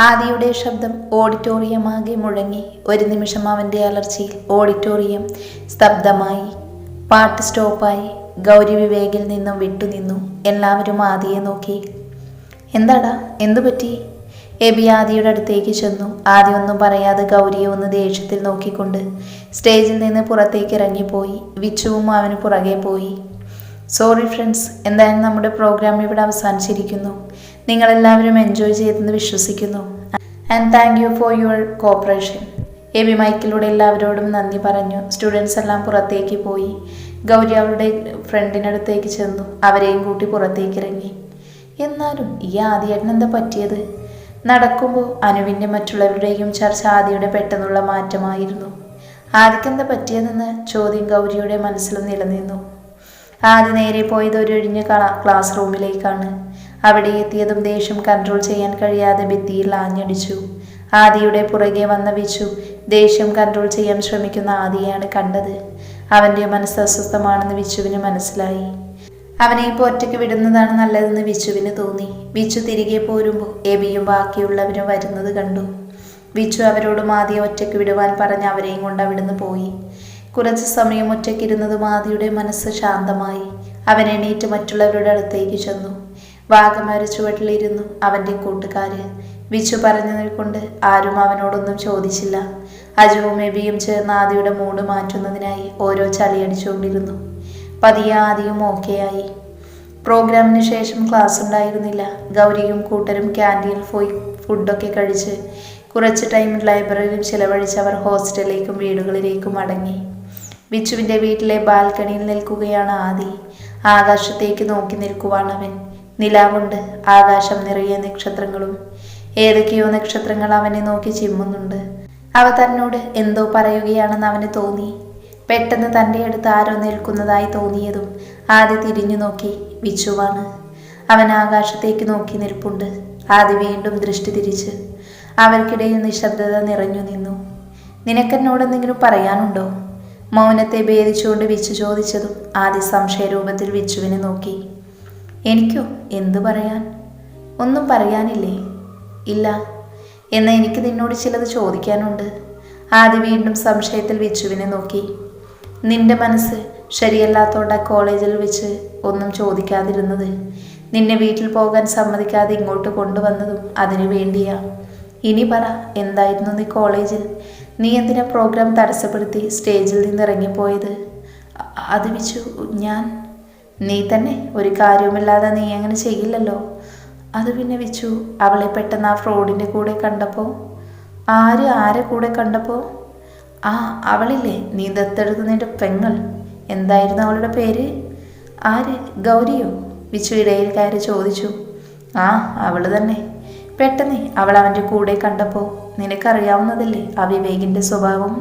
ആദിയുടെ ശബ്ദം ഓഡിറ്റോറിയം ആകെ മുഴങ്ങി. ഒരു നിമിഷം അവന്റെ അലർച്ചയിൽ ഓഡിറ്റോറിയം സ്തബ്ധമായി. പാട്ട് സ്റ്റോപ്പായി. ഗൗരി വിവേകിൽ നിന്നും. വിട്ടുനിന്നു എല്ലാവരും ആദിയെ നോക്കി. എന്താടാ? എന്തു പറ്റി? എബി ആദിയുടെ അടുത്തേക്ക് ചെന്നു. ആദ്യം ഒന്നും പറയാതെ ഗൗരിയെ ഒന്ന് ദേഷ്യത്തിൽ നോക്കിക്കൊണ്ട് സ്റ്റേജിൽ നിന്ന് പുറത്തേക്ക് ഇറങ്ങിപ്പോയി. വിച്ചുവും അവന് പുറകെ പോയി. സോറി ഫ്രണ്ട്സ് എന്തായാലും നമ്മുടെ പ്രോഗ്രാം ഇവിടെ അവസാനിച്ചിരിക്കുന്നു. നിങ്ങളെല്ലാവരും എൻജോയ് ചെയ്തെന്ന് വിശ്വസിക്കുന്നു. And thank you for your cooperation A B മൈക്കിലൂടെ എല്ലാവരോടും നന്ദി പറഞ്ഞു. സ്റ്റുഡൻസ് എല്ലാം പുറത്തേക്ക് പോയി. ഗൗരി അവളുടെ ഫ്രണ്ടിനടുത്തേക്ക് ചെന്നു. അവരെയും കൂട്ടി പുറത്തേക്ക് ഇറങ്ങി. എന്നാലും ഈ ആദ്യേട്ടൻ എന്താ പറ്റിയത്? നടക്കുമ്പോൾ അനുവിന്റെ മറ്റുള്ളവരുടെയും ചർച്ച ആദിയുടെ പെട്ടെന്നുള്ള മാറ്റമായിരുന്നു. ആദിക്കെന്താ പറ്റിയതെന്ന് ചോദ്യം ഗൗരിയുടെ മനസ്സിലും നിലനിന്നു. ആദ്യ നേരെ പോയത് ഒരു ഒഴിഞ്ഞ ക്ലാസ് റൂമിലേക്കാണ് അവിടെ എത്തിയതും ദേഷ്യം കൺട്രോൾ ചെയ്യാൻ കഴിയാതെ ഭിത്തിയിൽ ആഞ്ഞടിച്ചു. ആദിയുടെ പുറകെ വന്ന വിച്ചു ദേഷ്യം കൺട്രോൾ ചെയ്യാൻ ശ്രമിക്കുന്ന ആദിയാണ് കണ്ടത്. അവന്റെ മനസ്സ് അസ്വസ്ഥമാണെന്ന് വിച്ചുവിന് മനസ്സിലായി. അവനെ ഇപ്പോൾ ഒറ്റയ്ക്ക് വിടുന്നതാണ് നല്ലതെന്ന് വിച്ചുവിന് തോന്നി. വിച്ചു തിരികെ പോരുമ്പോൾ എബിയും ബാക്കിയുള്ളവരും വരുന്നത് കണ്ടു. വിച്ചു അവരോട് ആദ്യം ഒറ്റയ്ക്ക് വിടുവാൻ പറഞ്ഞ് അവരെയും കൊണ്ട് അവിടുന്ന് പോയി. കുറച്ച് സമയം ഒറ്റയ്ക്കിരുന്നതും ആദിയുടെ മനസ്സ് ശാന്തമായി. അവൻ എണീറ്റ് മറ്റുള്ളവരുടെ അടുത്തേക്ക് ചെന്നു. വാഗമര ചുവട്ടിലിരുന്നു അവന്റെ കൂട്ടുകാര്. വിച്ചു പറഞ്ഞു കൊണ്ട് ആരും അവനോടൊന്നും ചോദിച്ചില്ല. അജുവും എബിയും ചേർന്ന് ആദിയുടെ മൂട് മാറ്റുന്നതിനായി ഓരോ ചളിയടിച്ചുകൊണ്ടിരുന്നു പതിയെ ഓക്കെ ഓക്കെയായി. പ്രോഗ്രാമിന് ശേഷം ക്ലാസ് ഉണ്ടായിരുന്നില്ല. ഗൗരിയും കൂട്ടരും ക്യാന്റീനിൽ പോയി ഫുഡൊക്കെ കഴിച്ച് കുറച്ച് ടൈം ലൈബ്രറിയിൽ ചിലവഴിച്ച് അവർ ഹോസ്റ്റലിലേക്കും വീടുകളിലേക്കും മടങ്ങി. ബിച്ചുവിന്റെ വീട്ടിലെ ബാൽക്കണിയിൽ നിൽക്കുകയാണ് ആദി. ആകാശത്തേക്ക് നോക്കി നിൽക്കുവാണ് അവൻ നിലാവുണ്ട്. ആകാശം നിറയെ നക്ഷത്രങ്ങളും. ഏതൊക്കെയോ നക്ഷത്രങ്ങൾ അവനെ നോക്കി ചിമ്മുന്നുണ്ട്. അവ തന്നോട് എന്തോ പറയുകയാണെന്ന് അവന് തോന്നി. പെട്ടെന്ന് തന്റെ അടുത്ത് ആരോ നിൽക്കുന്നതായി തോന്നിയതും ആദ്യ തിരിഞ്ഞു നോക്കി വിച്ചുവാണ്. അവൻ ആകാശത്തേക്ക് നോക്കി നിൽപ്പുണ്ട്. ആദ്യ വീണ്ടും ദൃഷ്ടി തിരിച്ച് അവർക്കിടയിൽ നിശബ്ദത നിറഞ്ഞു നിന്നു. നിനക്കെന്നോട് നിനക്കെന്നോടെന്തെങ്കിലും പറയാനുണ്ടോ? മൗനത്തെ ഭേദിച്ചുകൊണ്ട് വിച്ചു ചോദിച്ചതും ആദ്യ സംശയരൂപത്തിൽ വിച്ചുവിനെ നോക്കി. എനിക്കോ? എന്തു പറയാൻ? ഒന്നും പറയാനില്ലേ? ഇല്ല. എന്നാൽ എനിക്ക് നിന്നോട് ചിലത് ചോദിക്കാനുണ്ട്. ആദ്യ വീണ്ടും സംശയത്തിൽ വിച്ചുവിനെ നോക്കി. നിന്റെ മനസ്സ് ശരിയല്ലാത്തോണ്ട കോളേജിൽ വെച്ച് ഒന്നും ചോദിക്കാതിരുന്നത്. നിന്നെ വീട്ടിൽ പോകാൻ സമ്മതിക്കാതെ ഇങ്ങോട്ട് കൊണ്ടുവന്നതും അതിനു വേണ്ടിയാ. ഇനി പറ എന്തായിരുന്നു നീ കോളേജിൽ? നീ എന്തിനാ പ്രോഗ്രാം തടസ്സപ്പെടുത്തി സ്റ്റേജിൽ നിന്ന് ഇറങ്ങിപ്പോയത് അത് വെച്ചു ഞാൻ നീ തന്നെ ഒരു കാര്യവുമില്ലാതെ നീ അങ്ങനെ ചെയ്യില്ലല്ലോ. അത് പിന്നെ വെച്ചു അവളെ പെട്ടെന്ന് ആ ഫ്രോഡിന്റെ കൂടെ കണ്ടപ്പോൾ ആര് ആരെ കൂടെ കണ്ടപ്പോൾ ആ അവളില്ലേ നീ ദത്തെടുത്ത് നിന്റെ പെങ്ങൾ. എന്തായിരുന്നു അവളുടെ പേര്? ആര്? ഗൗരിയോ? വിച്ചു ഇടയിൽ കയറി ചോദിച്ചു. ആ അവൾ തന്നെ. പെട്ടെന്ന് അവൾ അവന്റെ കൂടെ കണ്ടപ്പോൾ നിനക്കറിയാവുന്നതല്ലേ ആ വിവേകിന്റെ സ്വഭാവം?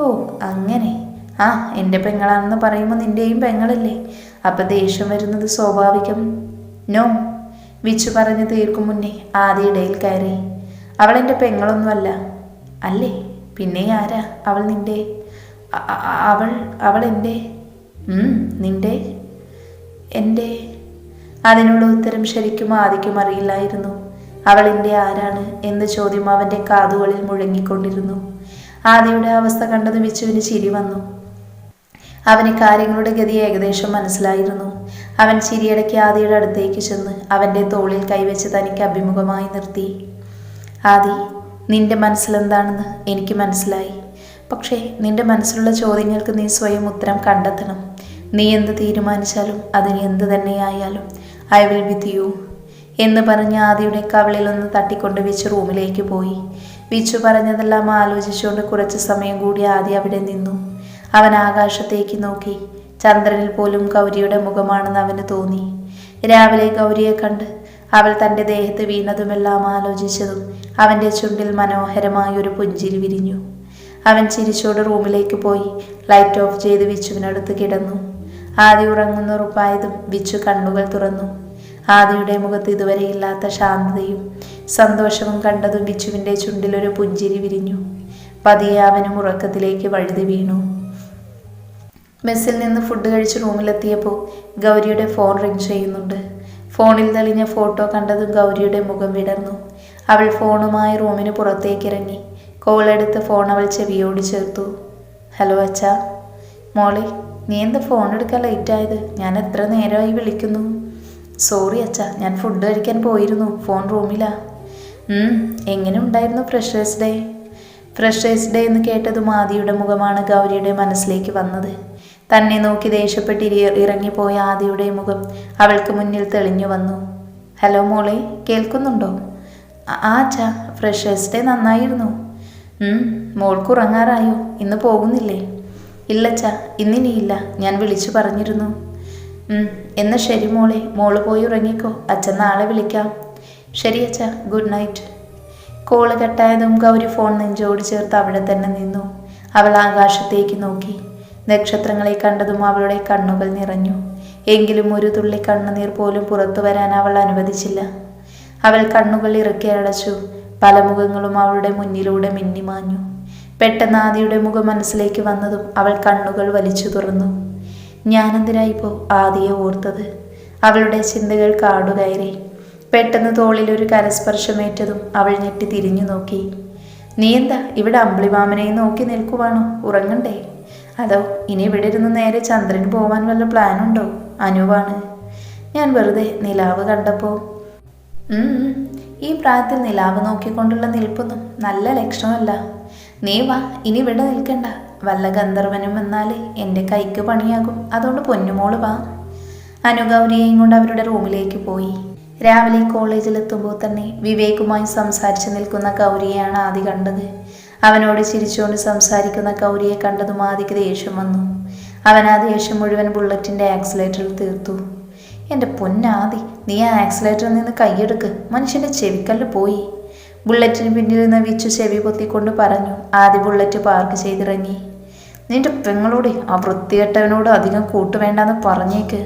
ഓ അങ്ങനെ. ആ എന്റെ പെങ്ങളാണെന്ന് പറയുമ്പോൾ നിന്റെയും പെങ്ങളല്ലേ. അപ്പം ദേഷ്യം വരുന്നത് സ്വാഭാവികം. നോ വിച്ചു പറഞ്ഞു തീർക്കും മുന്നേ ആദ്യ ഇടയിൽ കയറി. അവൾ എന്റെ പെങ്ങളൊന്നുമല്ല. അല്ലേ? പിന്നെ ആരാ അവൾ അ- അവൾ അവൾ എന്റെ ഉം, നിന്റെ എന്റെ അതിനുള്ള ഉത്തരം ശരിക്കും ആദിക്കും അറിയില്ലായിരുന്നു. അവൾ എന്റെ ആരാണ് എന്ന ചോദ്യം അവന്റെ കാതുകളിൽ മുഴങ്ങിക്കൊണ്ടിരുന്നു. ആദിയുടെ അവസ്ഥ കണ്ടത് വിച്ചുവിന് ചിരി വന്നു. അവന് കാര്യങ്ങളുടെ ഗതി ഏകദേശം മനസ്സിലായിരുന്നു. അവൻ ചിരിയടക്കി ആദിയുടെ അടുത്തേക്ക് ചെന്ന് അവന്റെ തോളിൽ കൈവച്ച് തനിക്ക് അഭിമുഖമായി നിർത്തി. ആദി നിന്റെ മനസ്സിലെന്താണെന്ന് എനിക്ക് മനസ്സിലായി. പക്ഷേ നിന്റെ മനസ്സിലുള്ള ചോദ്യങ്ങൾക്ക് നീ സ്വയം ഉത്തരം കണ്ടെത്തണം. നീ എന്ത് തീരുമാനിച്ചാലും അതിന് എന്ത് തന്നെയായാലും ഐ വിൽ വിത്ത് യു എന്ന് പറഞ്ഞ് ആദിയുടെ കവിളിൽ ഒന്ന് തട്ടിക്കൊണ്ട് വിച്ച് റൂമിലേക്ക് പോയി. വിച്ചു പറഞ്ഞതെല്ലാം ആലോചിച്ചുകൊണ്ട് കുറച്ച് സമയം കൂടി ആദി അവിടെ നിന്നു. അവൻ ആകാശത്തേക്ക് നോക്കി. ചന്ദ്രനിൽ പോലും ഗൗരിയുടെ മുഖമാണെന്ന് അവന് തോന്നി. രാവിലെ ഗൗരിയെ കണ്ട് അവൾ തന്റെ ദേഹത്ത് വീണതുമെല്ലാം ആലോചിച്ചതും അവന്റെ ചുണ്ടിൽ മനോഹരമായ ഒരു പുഞ്ചിരി വിരിഞ്ഞു. അവൻ ചിരിച്ചോട് റൂമിലേക്ക് പോയി ലൈറ്റ് ഓഫ് ചെയ്ത് വിച്ചുവിനടുത്ത് കിടന്നു. ആദി ഉറങ്ങുന്ന ഉറപ്പായതും വിച്ചു കണ്ണുകൾ തുറന്നു. ആദിയുടെ മുഖത്ത് ഇതുവരെ ഇല്ലാത്ത ശാന്തതയും സന്തോഷവും കണ്ടതും വിച്ചുവിന്റെ ചുണ്ടിലൊരു പുഞ്ചിരി വിരിഞ്ഞു. പതിയെ അവനും ഉറക്കത്തിലേക്ക് വഴുതി വീണു. മെസ്സിൽ നിന്ന് ഫുഡ് കഴിച്ച് റൂമിലെത്തിയപ്പോൾ ഗൗരിയുടെ ഫോൺ റിങ് ചെയ്യുന്നുണ്ട്. ഫോണിൽ തെളിഞ്ഞ ഫോട്ടോ കണ്ടതും ഗൗരിയുടെ മുഖം വിടർന്നു. അവൾ ഫോണുമായി റൂമിന് പുറത്തേക്കിറങ്ങി കോളെടുത്ത് ഫോൺ അവൾ ചെവിയോട് ചേർത്തു. ഹലോ അച്ഛാ. മോളെ നീ എന്താ ഫോൺ എടുക്കാൻ ലേറ്റായത് ഞാൻ എത്ര നേരമായി വിളിക്കുന്നു? സോറി അച്ഛാ ഞാൻ ഫുഡ് കഴിക്കാൻ പോയിരുന്നു. ഫോൺ റൂമിലാ. എങ്ങനെ ഉണ്ടായിരുന്നു ഫ്രഷേഴ്സ് ഡേ ഫ്രഷേഴ്സ് ഡേ എന്ന് കേട്ടതും ആദിയുടെ മുഖമാണ് ഗൗരിയുടെ മനസ്സിലേക്ക് വന്നത്. തന്നെ നോക്കി ദേഷ്യപ്പെട്ട് ഇറങ്ങിപ്പോയ ആദിയുടെ മുഖം അവൾക്ക് മുന്നിൽ തെളിഞ്ഞു വന്നു. ഹലോ മോളെ കേൾക്കുന്നുണ്ടോ? "ആ- ച ഫ്രഷേഴ്സ് ഡേ നന്നായിരുന്നു. മോൾക്ക് ഉറങ്ങാറായോ? ഇന്ന് പോകുന്നില്ലേ? ഇല്ലച്ചാ ഇന്നിനിയില്ല. ഞാൻ വിളിച്ചു പറഞ്ഞിരുന്നു. എന്നാ ശരി മോളെ മോൾ പോയി ഉറങ്ങിക്കോ. അച്ഛൻ നാളെ വിളിക്കാം. ശരി അച്ഛ ഗുഡ് നൈറ്റ് കോൾ കട്ടായതും ഗൗരി ഫോൺ നെഞ്ചോട് ചേർത്ത് അവിടെ തന്നെ നിന്നു. അവൾ ആകാശത്തേക്ക് നോക്കി. നക്ഷത്രങ്ങളെ കണ്ടതും അവളുടെ കണ്ണുകൾ നിറഞ്ഞു. എങ്കിലും ഒരു തുള്ളി കണ്ണുനീർ പോലും പുറത്തു വരാൻ അവൾ അനുവദിച്ചില്ല. അവൾ കണ്ണുകൾ ഇറക്കി അടച്ചു. പല മുഖങ്ങളും അവളുടെ മുന്നിലൂടെ മിന്നിമാഞ്ഞു പെട്ടെന്ന് ആദിയുടെ മുഖം മനസ്സിലേക്ക് വന്നതും അവൾ കണ്ണുകൾ വലിച്ചു തുറന്നു. ഞാനെന്തിനായിപ്പോ ആദിയെ ഓർത്തത്? അവളുടെ ചിന്തകൾ കാടുകയറി. പെട്ടെന്ന് തോളിൽ ഒരു കരസ്പർശമേറ്റതും അവൾ ഞെട്ടി തിരിഞ്ഞു നോക്കി. നീ എന്താ ഇവിടെ അമ്പിളിമാമനെ നോക്കി നിൽക്കുവാണോ? ഉറങ്ങണ്ടേ? അതോ ഇനി ഇവിടെ ഇരുന്ന് നേരെ ചന്ദ്രന് പോവാൻ വല്ല പ്ലാനുണ്ടോ? അനുവാണ് ഞാൻ വെറുതെ നിലാവ് കണ്ടപ്പോൾ ഈ പ്രായത്തിൽ നിലാവ് നോക്കിക്കൊണ്ടുള്ള നിൽപ്പൊന്നും നല്ല ലക്ഷണമല്ല. നീ വാ ഇനി ഇവിടെ നിൽക്കണ്ട. വല്ല ഗന്ധർവനും വന്നാൽ എന്റെ കൈക്ക് പണിയാകും. അതുകൊണ്ട് പൊന്നുമോൾ വാ. അനുഗൗരിയെയും കൊണ്ട് അവരുടെ റൂമിലേക്ക് പോയി. രാവിലെ കോളേജിലെത്തുമ്പോൾ തന്നെ വിവേകുമായി സംസാരിച്ചു നിൽക്കുന്ന ഗൗരിയെയാണ് ആദ്യം കണ്ടത്. അവനോട് ചിരിച്ചുകൊണ്ട് സംസാരിക്കുന്ന ഗൗരിയെ കണ്ടതും ആദിക്ക് ദേഷ്യം വന്നു. അവൻ ആ ദേഷ്യം മുഴുവൻ ബുള്ളറ്റിന്റെ ആക്സിലേറ്ററിൽ തീർത്തു. എന്റെ പൊന്നാദി നീ ആ ആക്സിലേറ്ററിൽ നിന്ന് കൈയെടുക്ക്. മനുഷ്യന്റെ ചെവിക്കല്ല് പോയി. ബുള്ളറ്റിന് പിന്നിൽ നിന്ന് വിച്ചു ചെവി പൊത്തിക്കൊണ്ട് പറഞ്ഞു. ആദ്യ ബുള്ളറ്റ് പാർക്ക് ചെയ്തിറങ്ങി. നിന്റെ പെങ്ങളോട് ആ വൃത്തികെട്ടവനോട് അധികം കൂട്ടുവേണ്ടെന്ന് പറഞ്ഞേക്ക്.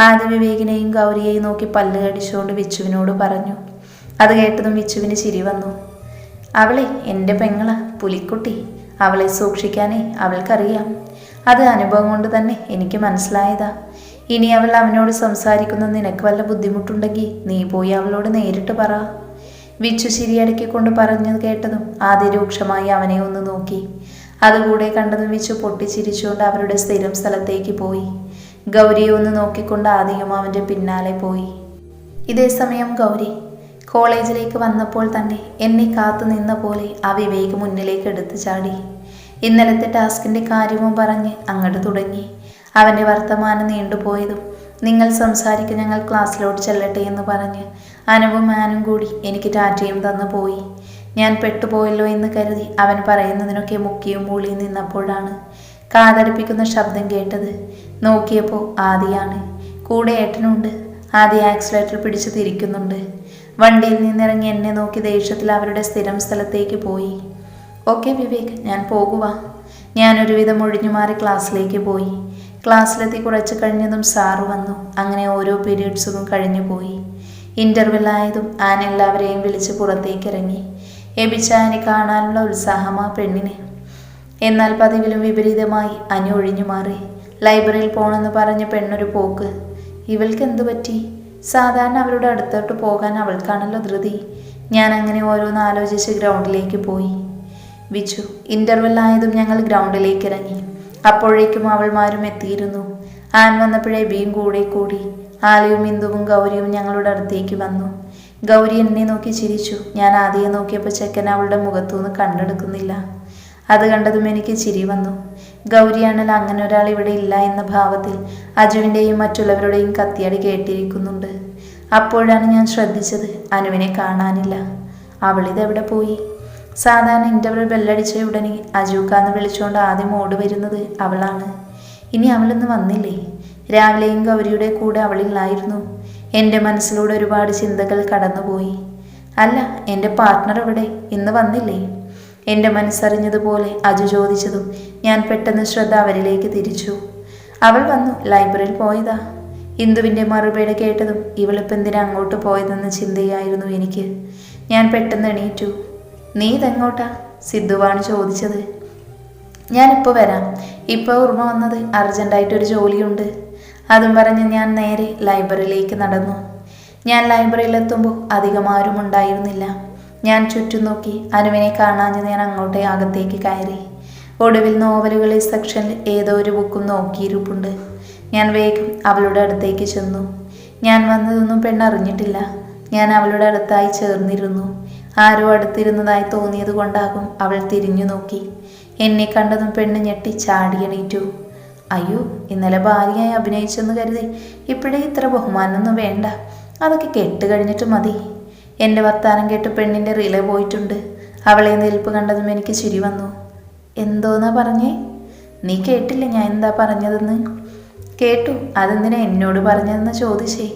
ആദ്യ വിവേകിനെയും ഗൗരിയെയും നോക്കി പല്ല് കടിച്ചുകൊണ്ട് വിച്ചുവിനോട് പറഞ്ഞു. അത് കേട്ടതും വിച്ചുവിന് ചിരി വന്നു. അവളെ എന്റെ പെങ്ങള പുലിക്കുട്ടി. അവളെ സൂക്ഷിക്കാനേ അവൾക്കറിയാം. അത് അനുഭവം കൊണ്ട് തന്നെ എനിക്ക് മനസ്സിലായതാ. ഇനി അവൾ അവനോട് സംസാരിക്കുന്ന നിനക്ക് വല്ല ബുദ്ധിമുട്ടുണ്ടെങ്കിൽ നീ പോയി അവളോട് നേരിട്ട് പറ. വിച്ചു കൊണ്ട് പറഞ്ഞു കേട്ടതും ആദ്യ രൂക്ഷമായി അവനെ ഒന്ന് നോക്കി. അതുകൂടെ കണ്ടതും വിച്ചു പൊട്ടിച്ചിരിച്ചുകൊണ്ട് അവരുടെ സ്ഥിരം സ്ഥലത്തേക്ക് പോയി. ഗൗരിയെ ഒന്ന് നോക്കിക്കൊണ്ട് ആദ്യം അവന്റെ പിന്നാലെ പോയി. ഇതേ സമയം ഗൗരി കോളേജിലേക്ക് വന്നപ്പോൾ തന്നെ എന്നെ കാത്തു നിന്ന പോലെ ആ വിവേക് മുന്നിലേക്ക് എടുത്തു ചാടി. ഇന്നലത്തെ ടാസ്കിന്റെ കാര്യവും പറഞ്ഞ് അങ്ങോട്ട് തുടങ്ങി. അവന്റെ വർത്തമാനം നീണ്ടുപോയതും നിങ്ങൾ സംസാരിക്കും ഞങ്ങൾ ക്ലാസ്സിലോട്ട് ചെല്ലട്ടെ എന്ന് പറഞ്ഞ് അനുവും മാനും കൂടി എനിക്ക് ടാറ്റയും തന്നു പോയി. ഞാൻ പെട്ടുപോയല്ലോ എന്ന് കരുതി അവൻ പറയുന്നതിനൊക്കെ മുക്കിയും മൂളിയും നിന്നപ്പോഴാണ് കാതടിപ്പിക്കുന്ന ശബ്ദം കേട്ടത്. നോക്കിയപ്പോൾ ആദിയാണ്. കൂടെ ഏട്ടനുണ്ട്. ആദ്യ ആക്സിലേറ്റർ പിടിച്ച് തിരിക്കുന്നുണ്ട്. വണ്ടിയിൽ നിന്നിറങ്ങി എന്നെ നോക്കി ദേഷ്യത്തിൽ അവരുടെ സ്ഥിരം സ്ഥലത്തേക്ക് പോയി. ഓക്കെ വിവേക് ഞാൻ പോകുക ഞാൻ ഒരുവിധം ഒഴിഞ്ഞു മാറി ക്ലാസ്സിലേക്ക് പോയി. ക്ലാസ്സിലെത്തി കുറച്ച് കഴിഞ്ഞതും സാറ് വന്നു. അങ്ങനെ ഓരോ പീരീഡ്സും കഴിഞ്ഞു പോയി. ഇന്റർവെൽ ആയതും ആൻ എല്ലാവരെയും വിളിച്ച് പുറത്തേക്ക് ഇറങ്ങി എബിച്ചായനെ കാണാനുള്ള ഉത്സാഹം ആ പെണ്ണിന്. എന്നാൽ പതിവിലും വിപരീതമായി അനു ഒഴിഞ്ഞു മാറി. ലൈബ്രറിയിൽ പോകണമെന്ന് പറഞ്ഞ പെണ്ണൊരു പോക്ക്. ഇവൾക്ക് എന്തു പറ്റി? സാധാരണ അവരുടെ അടുത്തോട്ട് പോകാൻ അവൾക്കാണല്ലോ ധൃതി. ഞാൻ അങ്ങനെ ഓരോന്ന് ആലോചിച്ച് ഗ്രൗണ്ടിലേക്ക് പോയി. ഇന്റർവെൽ ആയതും ഞങ്ങൾ ഗ്രൗണ്ടിലേക്ക് ഇറങ്ങി അപ്പോഴേക്കും അവൾമാരും എത്തിയിരുന്നു. ആൻ വന്നപ്പോഴേ ബിയും കൂടെ കൂടി. ആലയും ഇന്ദുവും ഗൗരിയും ഞങ്ങളുടെ അടുത്തേക്ക് വന്നു. ഗൗരി എന്നെ നോക്കി ചിരിച്ചു. ഞാൻ ആദ്യം നോക്കിയപ്പോൾ ചെക്കൻ അവളുടെ മുഖത്തുനിന്ന് കണ്ടെടുക്കുന്നില്ല. അത് കണ്ടതും എനിക്ക് ചിരി വന്നു. ഗൗരിയാണല്ലോ അങ്ങനെ ഒരാൾ ഇവിടെ ഇല്ല എന്ന ഭാവത്തിൽ അജുവിന്റെയും മറ്റുള്ളവരുടെയും കത്തിയടി കേട്ടിരിക്കുന്നുണ്ട്. അപ്പോഴാണ് ഞാൻ ശ്രദ്ധിച്ചത് അനുവിനെ കാണാനില്ല. അവളിതെവിടെ പോയി? സാധാരണ ഇന്റർവെൽ ബെല്ലടിച്ച ഉടനെ അജൂക്കാന്ന് വിളിച്ചുകൊണ്ട് ആദ്യം ഓട് വരുന്നത് അവളാണ്. ഇനി അവളിന്ന് വന്നില്ലേ? രാവിലെയും ഗൗരിയുടെ കൂടെ അവളില്ലായിരുന്നു എന്റെ മനസ്സിലൂടെ ഒരുപാട് ചിന്തകൾ കടന്നുപോയി. അല്ല എന്റെ പാർട്ട്ണർ എവിടെ? ഇന്ന് വന്നില്ലേ? എന്റെ മനസ്സറിഞ്ഞതുപോലെ അജു ചോദിച്ചതും ഞാൻ പെട്ടെന്ന് ശ്രദ്ധ അവരിലേക്ക് തിരിച്ചു. അവൾ വന്നു ലൈബ്രറിയിൽ പോയതാ. ഇന്ദുവിന്റെ മറുപടി കേട്ടതും ഇവളിപ്പം എന്തിനാ അങ്ങോട്ട് പോയതെന്ന ചിന്തയായിരുന്നു എനിക്ക്. ഞാൻ പെട്ടെന്ന് എണീറ്റു. നീ ഇതെങ്ങോട്ടാ? സിദ്ധുവാണ് ചോദിച്ചത്. ഞാനിപ്പോൾ വരാം. ഇപ്പോൾ ഓർമ്മ വന്നത് അർജന്റായിട്ടൊരു ജോലിയുണ്ട്. അതും പറഞ്ഞ് ഞാൻ നേരെ ലൈബ്രറിയിലേക്ക് നടന്നു. ഞാൻ ലൈബ്രറിയിലെത്തുമ്പോൾ അധികം ആരും ഉണ്ടായിരുന്നില്ല. ഞാൻ ചുറ്റും നോക്കി അനുവിനെ കാണാഞ്ഞ് ഞാൻ അങ്ങോട്ടേ അകത്തേക്ക് കയറി. ഒടുവിൽ നോവലുകളിൽ സെക്ഷനിൽ ഏതോ ഒരു ബുക്കും നോക്കിയിരിപ്പുണ്ട്. ഞാൻ വേഗം അവളുടെ അടുത്തേക്ക് ചെന്നു. ഞാൻ വന്നതൊന്നും പെണ്ണറിഞ്ഞിട്ടില്ല. ഞാൻ അവളുടെ അടുത്തായി ചേർന്നിരുന്നു. ആരോ അടുത്തിരുന്നതായി തോന്നിയത് കൊണ്ടാകും അവൾ തിരിഞ്ഞു നോക്കി. എന്നെ കണ്ടതും പെണ്ണ് ഞെട്ടി ചാടിയണീറ്റു അയ്യോ ഇന്നലെ ഭാര്യയായി അഭിനയിച്ചെന്ന് കരുതി. ഇപ്പോഴേ ഇത്ര ബഹുമാനമൊന്നും വേണ്ട. അതൊക്കെ കെട്ട് കഴിഞ്ഞിട്ട് മതി. എന്റെ വർത്താനം കേട്ട് പെണ്ണിന്റെ റിലേ പോയിട്ടുണ്ട്. അവളെ നിൽപ്പ് കണ്ടതും എനിക്ക് ചിരി വന്നു. എന്തോന്നാ പറഞ്ഞേ? നീ കേട്ടില്ല ഞാൻ എന്താ പറഞ്ഞതെന്ന്? കേട്ടു. അതെന്തിനാ എന്നോട് പറഞ്ഞതെന്ന് ചോദിച്ചേ.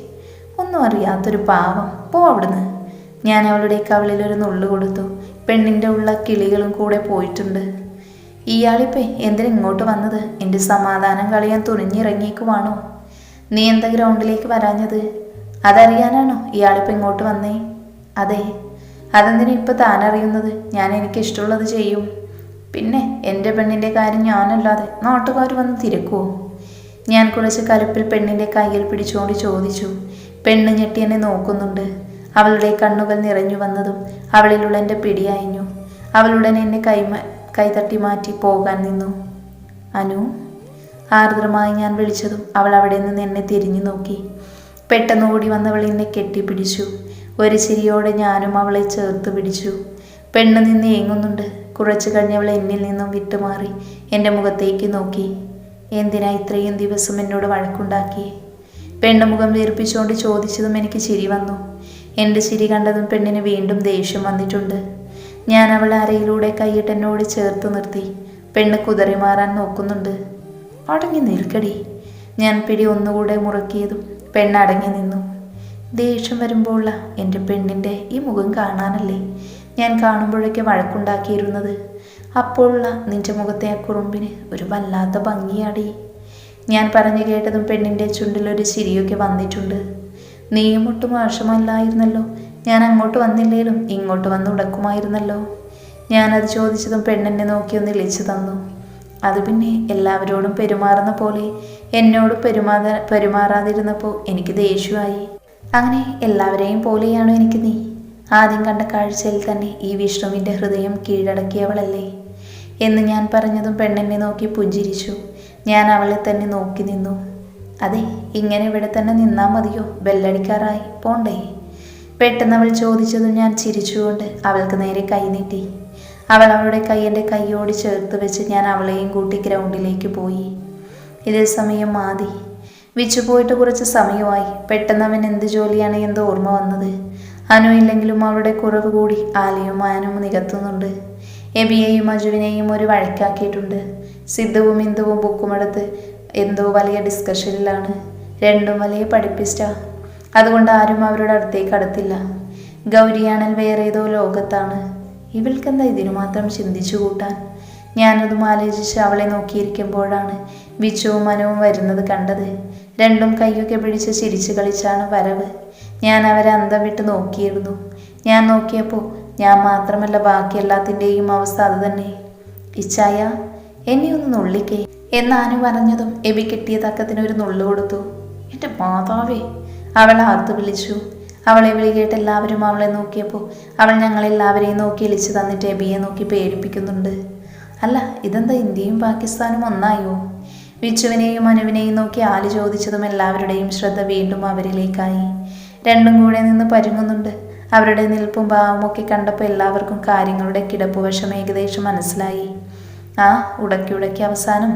ഒന്നും അറിയാത്തൊരു പാവം. പോ അവിടുന്ന്. ഞാൻ അവളുടെ കവളിൽ ഒരു നുള്ളു കൊടുത്തു. പെണ്ണിന്റെ ഉള്ള കിളികളും കൂടെ പോയിട്ടുണ്ട്. ഇയാളിപ്പേ എന്തിനാ ഇങ്ങോട്ട് വന്നത്? എന്റെ സമാധാനം കളയാൻ തുനിഞ്ഞിറങ്ങിയേക്കുവാണോ? നീ എന്താ ഗ്രൗണ്ടിലേക്ക് വരാഞ്ഞത്? അതറിയാനാണോ ഇയാളിപ്പോൾ ഇങ്ങോട്ട് വന്നേ? അതെ അതെന്തിനാ ഇപ്പം താൻ അറിയുന്നത് ഞാൻ എനിക്ക് ഇഷ്ടമുള്ളത് ചെയ്യും. പിന്നെ എന്റെ പെണ്ണിന്റെ കാര്യം ഞാനല്ലാതെ നാട്ടുകാർ വന്ന് തിരക്കുവോ? ഞാൻ കുറച്ച് കലുപ്പിൽ പെണ്ണിന്റെ കയ്യിൽ പിടിച്ചുകൊണ്ട് ചോദിച്ചു. പെണ്ണ് ഞെട്ടി എന്നെ നോക്കുന്നുണ്ട്. അവളുടെ കണ്ണുകൾ നിറഞ്ഞു വന്നതും അവളിലുള്ള എന്റെ പിടിയയഞ്ഞു അവളുടൻ എന്നെ കൈമ കൈതട്ടി മാറ്റി പോകാൻ നിന്നു. അനു ആർദ്രമായി ഞാൻ വിളിച്ചതും അവൾ അവിടെ നിന്ന് എന്നെ തിരിഞ്ഞു നോക്കി. പെട്ടെന്ന് ഓടി വന്നവൾ എന്നെ കെട്ടിപ്പിടിച്ചു. ഒരു ചിരിയോടെ ഞാനും അവളെ ചേർത്ത് പിടിച്ചു. പെണ്ണ് നിന്ന് ഏങ്ങുന്നുണ്ട്. കുറച്ചു കഴിഞ്ഞവൾ എന്നിൽ നിന്നും വിട്ടുമാറി എന്റെ മുഖത്തേക്ക് നോക്കി. എന്തിനാ ഇത്രയും ദിവസം എന്നോട് വഴക്കുണ്ടാക്കി? പെണ്ണ് മുഖം വീർപ്പിച്ചുകൊണ്ട് ചോദിച്ചതും എനിക്ക് ചിരി വന്നു. എന്റെ ചിരി കണ്ടതും പെണ്ണിന് വീണ്ടും ദേഷ്യം വന്നിട്ടുണ്ട്. ഞാൻ അവൾ അരയിലൂടെ കൈയിട്ട് എന്നോട് ചേർത്ത് നിർത്തി. പെണ്ണ് കുതറി മാറാൻ നോക്കുന്നുണ്ട്. അടങ്ങി നിൽക്കടി. ഞാൻ പിടി ഒന്നുകൂടെ മുറുക്കിയതും പെണ്ണ് അടങ്ങി നിന്നു. ദേഷ്യം വരുമ്പോൾ എന്റെ പെണ്ണിന്റെ ഈ മുഖം കാണാനല്ലേ? ഞാൻ കാണുമ്പോഴൊക്കെ വഴക്കുണ്ടാക്കിയിരുന്നത്. അപ്പോഴുള്ള നിന്റെ മുഖത്തെ ആ കുറുമ്പിന് ഒരു വല്ലാത്ത ഭംഗിയാടി. ഞാൻ പറഞ്ഞു കേട്ടതും പെണ്ണിന്റെ ചുണ്ടിലൊരു ചിരിയൊക്കെ വന്നിട്ടുണ്ട്. നീയും ഒട്ടും ആവശ്യമല്ലായിരുന്നല്ലോ. ഞാൻ അങ്ങോട്ട് വന്നില്ലേലും ഇങ്ങോട്ട് വന്ന് ഉടക്കുമായിരുന്നല്ലോ. ഞാനത് ചോദിച്ചതും പെണ്ണെന്നെ നോക്കി ഒന്ന് ഇളിച്ചു തന്നു. അത് പിന്നെ എല്ലാവരോടും പെരുമാറുന്ന പോലെ എന്നോട് പെരുമാറാ പെരുമാറാതിരുന്നപ്പോൾ എനിക്ക് ദേഷ്യമായി. അങ്ങനെ എല്ലാവരെയും പോലെയാണോ എനിക്ക് നീ? ആദ്യം കണ്ട കാഴ്ചയിൽ തന്നെ ഈ വിഷ്ണുവിന്റെ ഹൃദയം കീഴടക്കിയവളല്ലേ? എന്ന് ഞാൻ പറഞ്ഞതും പെണ്ണെന്നെ നോക്കി പുഞ്ചിരിച്ചു. ഞാൻ അവളെ തന്നെ നോക്കി നിന്നു. അതെ ഇങ്ങനെ ഇവിടെ തന്നെ നിന്നാൽ മതിയോ? ബെല്ലടിക്കാറായി. പോണ്ടേ. പെട്ടെന്ന് അവൾ ചോദിച്ചതും ഞാൻ ചിരിച്ചുകൊണ്ട് അവൾക്ക് നേരെ കൈ നീട്ടി. അവൾ അവളുടെ കൈ എന്റെ കൈയോട് ചേർത്ത് വെച്ച് ഞാൻ അവളെയും കൂട്ടി ഗ്രൗണ്ടിലേക്ക് പോയി. ഇതേ സമയം മാതി വിച്ചു പോയിട്ട് കുറച്ച് സമയമായി. പെട്ടെന്ന് അവൻ എന്ത് ജോലിയാണ് എന്തോ ഓർമ്മ വന്നത്. അനു ഇല്ലെങ്കിലും അവളുടെ കുറവ് കൂടി ആലയും ആനും നികത്തുന്നുണ്ട്. എബിയെയും അജുവിനെയും ഒരു വഴക്കാക്കിയിട്ടുണ്ട്. സിദ്ധുവും ഇന്ദുവും ബുക്കുമെടുത്ത് എന്തോ വലിയ ഡിസ്കഷനിലാണ്. രണ്ടും വലിയ പഠിപ്പിസ്റ്റാ. അതുകൊണ്ട് ആരും അവരുടെ അടുത്തേക്ക് അടുത്തില്ല. ഗൗരിയാണൽ വേറെ ഏതോ ലോകത്താണ്. ഇവൾക്കെന്താ ഇതിനു മാത്രം ചിന്തിച്ചു കൂട്ടാൻ? ഞാനതും ആലോചിച്ച് അവളെ നോക്കിയിരിക്കുമ്പോഴാണ് വിച്ചുവും മനവും വരുന്നത് കണ്ടത്. രണ്ടും കൈയൊക്കെ പിടിച്ച് ചിരിച്ചു കളിച്ചാണ് വരവ്. ഞാൻ അവരെ അന്തം വിട്ട് നോക്കിയിരുന്നു. ഞാൻ നോക്കിയപ്പോൾ ഞാൻ മാത്രമല്ല ബാക്കി എല്ലാത്തിന്റെയും അവസ്ഥ അത് തന്നെ. ഇച്ചായ എന്നെ ഒന്ന് നുള്ളിക്കേ. എന്നാനു പറഞ്ഞതും എബി കിട്ടിയ തക്കത്തിന് ഒരു നുള്ളു കൊടുത്തു. എന്റെ മാതാവേ അവൾ ആർത്തു വിളിച്ചു. അവളെ വിളി കേട്ട് എല്ലാവരും അവളെ നോക്കിയപ്പോൾ അവൾ ഞങ്ങളെല്ലാവരെയും നോക്കി ഇളിച്ചു തന്നിട്ട് എബിയെ നോക്കി പേടിപ്പിക്കുന്നുണ്ട്. അല്ല ഇതെന്താ ഇന്ത്യയും പാകിസ്ഥാനും ഒന്നായോ? വിച്ചുവിനെയും അനുവിനെയും നോക്കി ആൽ ചോദിച്ചതും എല്ലാവരുടെയും ശ്രദ്ധ വീണ്ടും അവരിലേക്കായി. രണ്ടും കൂടെ നിന്ന് പരുങ്ങുന്നുണ്ട്. അവരുടെ നിൽപ്പും ഭാവവും ഒക്കെ കണ്ടപ്പോൾ എല്ലാവർക്കും കാര്യങ്ങളുടെ കിടപ്പുവശം ഏകദേശം മനസ്സിലായി. ആ ഉടക്കി ഉടക്കി അവസാനം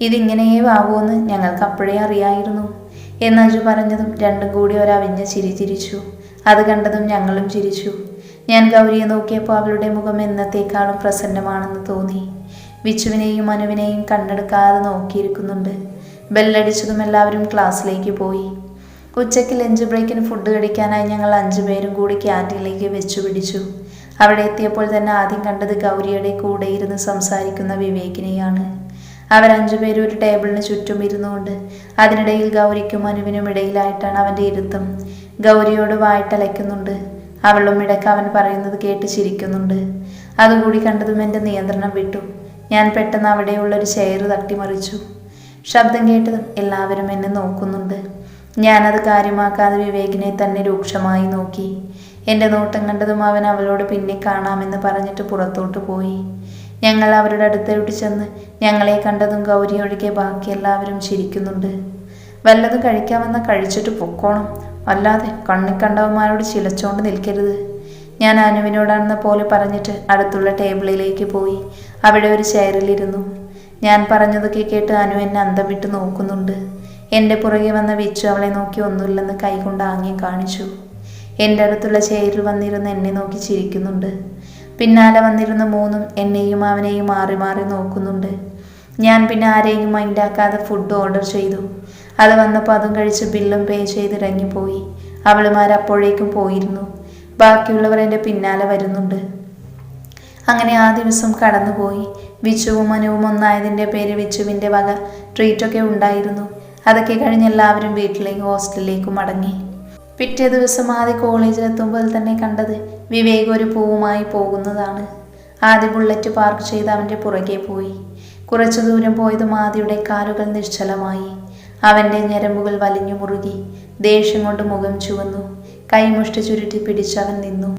ഇതിങ്ങനെയേ ആവുമെന്ന് ഞങ്ങൾക്ക് അപ്പോഴേ അറിയായിരുന്നു എന്ന് അജു പറഞ്ഞതും രണ്ടും കൂടി ഒരവിഞ്ഞ ചിരി ചിരിച്ചു. അത് കണ്ടതും ഞങ്ങളും ചിരിച്ചു. ഞാൻ ഗൗരിയെ നോക്കിയപ്പോൾ അവളുടെ മുഖം എന്നത്തേക്കാളും പ്രസന്നമാണെന്ന് തോന്നി. വിച്ചുവിനെയും അനുവിനെയും കണ്ണെടുക്കാതെ നോക്കിയിരിക്കുന്നുണ്ട്. ബെല്ലടിച്ചതും എല്ലാവരും ക്ലാസ്സിലേക്ക് പോയി. ഉച്ചയ്ക്ക് ലഞ്ച് ബ്രേക്കിന് ഫുഡ് കഴിക്കാനായി ഞങ്ങൾ അഞ്ചു പേരും കൂടി ക്യാന്റീനിലേക്ക് വെച്ചു പിടിച്ചു. അവിടെ എത്തിയപ്പോൾ തന്നെ ആദ്യം കണ്ടത് ഗൗരിയുടെ കൂടെ ഇരുന്ന് സംസാരിക്കുന്ന വിവേകിനെയാണ്. അവരഞ്ചു പേരും ഒരു ടേബിളിന് ചുറ്റും ഇരുന്നുകൊണ്ട് അതിനിടയിൽ ഗൗരിക്കും മനുവിനും ഇടയിലായിട്ടാണ് അവന്റെ ഇരുത്തം. ഗൗരിയോട് വായിട്ടലയ്ക്കുന്നുണ്ട്. അവളും ഇടയ്ക്ക് അവൻ പറയുന്നത് കേട്ട് ചിരിക്കുന്നുണ്ട്. അതുകൂടി കണ്ടതും എന്റെ നിയന്ത്രണം വിട്ടു. ഞാൻ പെട്ടെന്ന് അവിടെയുള്ളൊരു ചെയർ തട്ടിമറിച്ചു. ശബ്ദം കേട്ടതും എല്ലാവരും എന്നെ നോക്കുന്നുണ്ട്. ഞാനത് കാര്യമാക്കാതെ വിവേകിനെ തന്നെ രൂക്ഷമായി നോക്കി. എന്റെ നോട്ടം കണ്ടതും അവൻ അവളോട് പിന്നെ കാണാമെന്ന് പറഞ്ഞിട്ട് പുറത്തോട്ട് പോയി. ഞങ്ങൾ അവരുടെ അടുത്തോട്ട് ചെന്ന് ഞങ്ങളെ കണ്ടതും ഗൗരി ഒഴികെ ബാക്കി എല്ലാവരും ചിരിക്കുന്നുണ്ട്. വല്ലതും കഴിക്കാമെന്ന കഴിച്ചിട്ട് പൊക്കോണം. അല്ലാതെ കണ്ണിക്കണ്ടവന്മാരോട് ചിലച്ചോണ്ട് നിൽക്കരുത്. ഞാൻ അനുവിനോടാണെന്ന പോലെ പറഞ്ഞിട്ട് അടുത്തുള്ള ടേബിളിലേക്ക് പോയി. അവിടെ ഒരു ചെയറിലിരുന്നു ഞാൻ പറഞ്ഞതൊക്കെ കേട്ട് അനു എന്നെ അന്തം വിട്ട് നോക്കുന്നുണ്ട്. എന്റെ പുറകെ വന്ന വിച്ചു അവളെ നോക്കി ഒന്നുമില്ലെന്ന് കൈകൊണ്ട് ആംഗ്യം കാണിച്ചു. എന്റെ അടുത്തുള്ള ചെയറിൽ വന്നിരുന്ന് എന്നെ നോക്കി ചിരിക്കുന്നുണ്ട്. പിന്നാലെ വന്നിരുന്ന മൂന്നും എന്നെയും അവനെയും മാറി മാറി നോക്കുന്നുണ്ട്. ഞാൻ പിന്നെ ആരെയും മൈൻഡാക്കാതെ ഫുഡ് ഓർഡർ ചെയ്തു. അത് വന്നപ്പോൾ അതും കഴിച്ച് ബില്ലും പേ ചെയ്ത് ഇറങ്ങിപ്പോയി അവളുമാർ അപ്പോഴേക്കും പോയിരുന്നു. ബാക്കിയുള്ളവർ എന്റെ പിന്നാലെ വരുന്നുണ്ട്. അങ്ങനെ ആ ദിവസം കടന്നുപോയി. വിച്ചുവും മനുവും ഒന്നായതിന്റെ പേര് വിച്ചുവിന്റെ വക ട്രീറ്റൊക്കെ ഉണ്ടായിരുന്നു. അതൊക്കെ കഴിഞ്ഞ് എല്ലാവരും വീട്ടിലേക്ക് ഹോസ്റ്റലിലേക്ക് മടങ്ങി. പിറ്റേ ദിവസം ആദ്യ കോളേജിലെത്തുമ്പോൾ തന്നെ കണ്ടത് വിവേക് ഒരു പൂവുമായി പോകുന്നതാണ്. ആദ്യ ബുള്ളറ്റ് പാർക്ക് ചെയ്ത് അവന്റെ പുറകെ പോയി. കുറച്ചു ദൂരം പോയതും ആദിയുടെ കാലുകൾ നിശ്ചലമായി. അവന്റെ ഞരമ്പുകൾ വലിഞ്ഞു മുറുകി. ദേഷ്യം കൊണ്ട് മുഖം ചുവന്നു. കൈമുഷ്ടി ചുരുട്ടി പിടിച്ചവൻ നിന്നു.